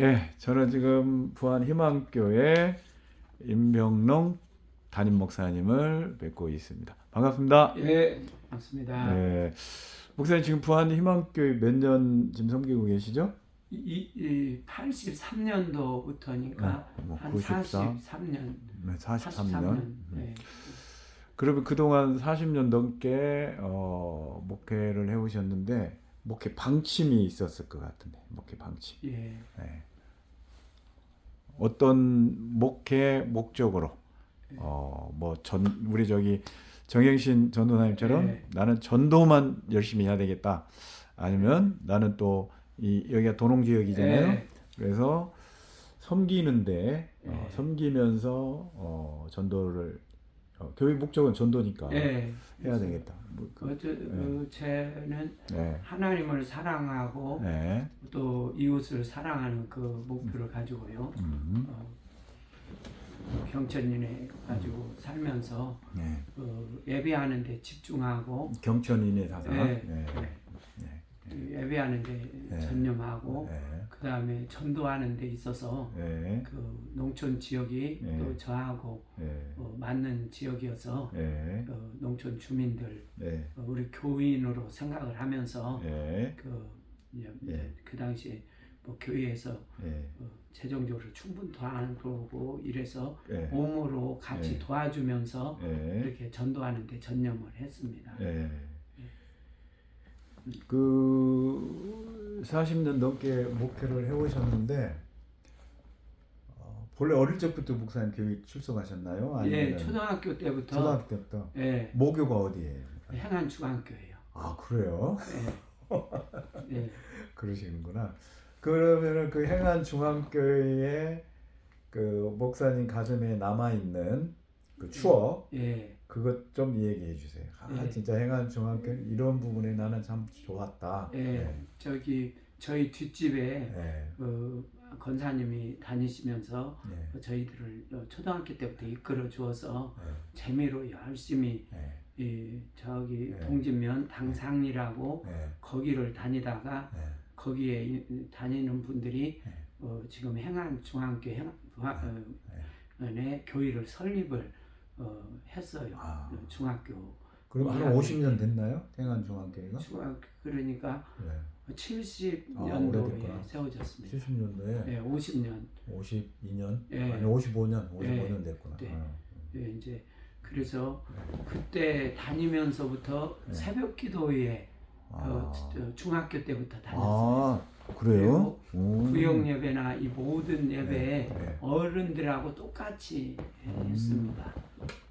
예, 저는 지금 부안 희망교회 임병롱 담임 목사님을 뵙고 있습니다. 반갑습니다. 예, 맞습니다. 네, 목사님 지금 부안 희망교회 몇 년 지금 섬기고 계시죠? 이, 이 83년도부터니까 네, 뭐한 94? 43년, 네, 43년. 43년. 네. 그러면 그동안 40년 넘게 어, 목회를 해오셨는데 목회 방침이 있었을 것 같은데 목회 방침. 예, 네. 어떤 목회 목적으로 어뭐전 우리 저기 정영신 전도사님처럼 네. 나는 전도만 열심히 해야 되겠다 아니면 나는 또 이 여기가 도농 지역이잖아요 예, 그래서 섬기는데 어, 네. 섬기면서 어, 전도를 어, 교회 목적은 전도니까 예. 해야 되겠다 뭐, 그, 어째, 어, 쟤는 네. 하나님을 사랑하고 네. 또 이웃을 사랑하는 그 목표를 가지고요. 음. 어, 경천인에 가지고 살면서 네. 그 예배하는 데 집중하고 경천인의 사상 네. 네. 그 예배하는 데 네. 전념하고 네. 그 다음에 전도하는 데 있어서 네. 그 농촌 지역이 네. 또 저하고 네. 어, 맞는 지역이어서 네. 어, 농촌 주민들 네. 어, 우리 교인으로 생각을 하면서 네. 그, 이제 네. 그 당시에 뭐 교회에서 네. 어, 재정적으로 충분 도와주고 이래서 네. 몸으로 같이 네. 도와주면서 네. 이렇게 전도하는 데 전념을 했습니다. 네. 그 40년 넘게 목회를 해오셨는데 어, 본래 어릴 적부터 목사님 교회 출석하셨나요? 예, 아니면 초등학교 때부터 초등학교 때부터 예, 모교가 어디예요? 행안 중앙교회요. 아 그래요? 예. 예. 그러시는구나. 그러면은 그 행안 중앙교회에 그 목사님 가슴에 남아 있는 그 추억 예. 그것 좀 얘기해 주세요. 아 예. 진짜 행안 중앙교회 이런 부분에 나는 참 좋았다. 예. 네. 저기 저희 뒷집에 네. 그 권사님이 다니시면서 네. 저희들을 초등학교 때부터 이끌어 주어서 네. 재미로 열심히 네. 이 저기 네. 동진면 당상리라고 네. 거기를 다니다가 네. 거기에 이- 다니는 분들이 네. 어, 지금 행안 중앙교 행 부하- 어, 네. 네, 교회를 설립을 어, 했어요. 아. 어, 중학교 그럼 한 네. 50년 됐나요? 행안 중앙교회가? 중학 그러니까 네. 70년도에 오래됐구나. 세워졌습니다. 70년도에 네, 50년. 52년 예. 아니 55년 55년 예. 됐구나. 네. 어. 예, 이제 그래서 그때 다니면서부터 네. 새벽 기도에 아. 어, 저- 중학교 때부터 다녔어요. 아 그래요? 오. 구역 예배나 이 모든 예배에 네, 네. 어른들하고 똑같이 음. 했습니다.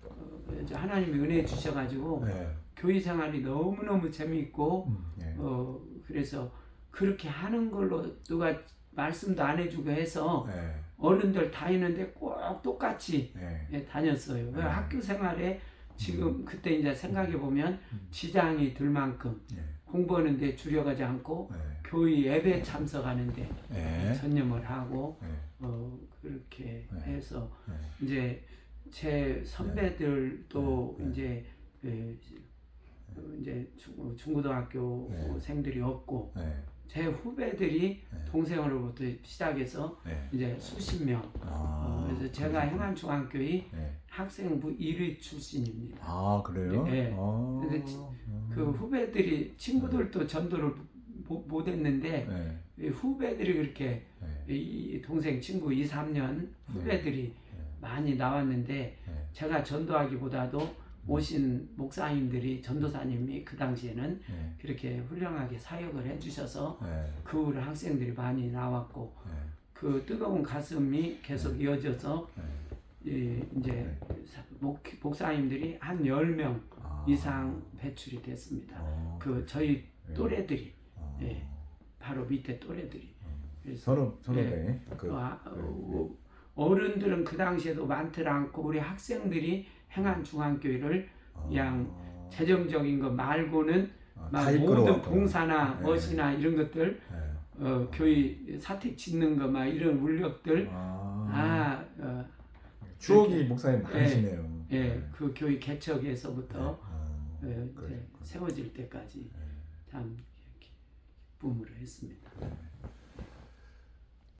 어, 이제 하나님이 은혜 주셔가지고 네. 교회 생활이 너무 너무 재미있고 음, 네. 어 그래서 그렇게 하는 걸로 누가 말씀도 안 해주고 해서 네. 어른들 다니는데 꼭 똑같이 네. 예, 다녔어요. 그 네. 학교 생활에 지금 그때 이제 생각해 보면 음. 지장이 들 만큼 네. 공부하는데 주력하지 않고 네. 교회 예배 참석하는데 네. 전념을 하고 네. 어 그렇게 네. 해서 네. 이제 제 선배들도 네. 네. 이제 그, 어, 이제 중, 중고등학교 네. 생들이 없고 네. 제 후배들이 네. 동생으로부터 시작해서 네. 이제 수십 명. 아, 어, 그래서 제가 그러시구나. 행안중앙교회 네. 학생부 1위 출신입니다. 아 그래요? 네. 아. 근데 지- 음. 그 후배들이 친구들도 전도를 못, 못 했는데 네. 이 후배들이 그렇게 네. 이 동생 친구 2, 3년 후배들이 네. 많이 나왔는데 네. 제가 전도하기보다도 오신 목사님들이 전도사님이 그 당시에는 네. 그렇게 훌륭하게 사역을 해주셔서 네. 그 후로 학생들이 많이 나왔고 네. 그 뜨거운 가슴이 계속 이어져서 네. 이 이제 네. 사- 목, 목사님들이 한 10명 아. 이상 배출이 됐습니다. 어, 그 저희 네. 또래들이 어. 예. 바로 밑에 또래들이 그래서 서너 서너배 그 아, 네, 어, 어른들은 그 당시에도 많지 않고 우리 학생들이 행한 중앙교회를 아. 양 재정적인 거 말고는 아, 막다 모든. 봉사나 네. 멋이나 이런 것들 네. 어, 교회 사택 짓는 거 막 이런 울력들 아, 아, 어, 추억이 목사님 많으시네요. 예, 네. 그 교회 개척에서부터 아, 어, 이제. 세워질 때까지 네. 참 기쁨으로 했습니다.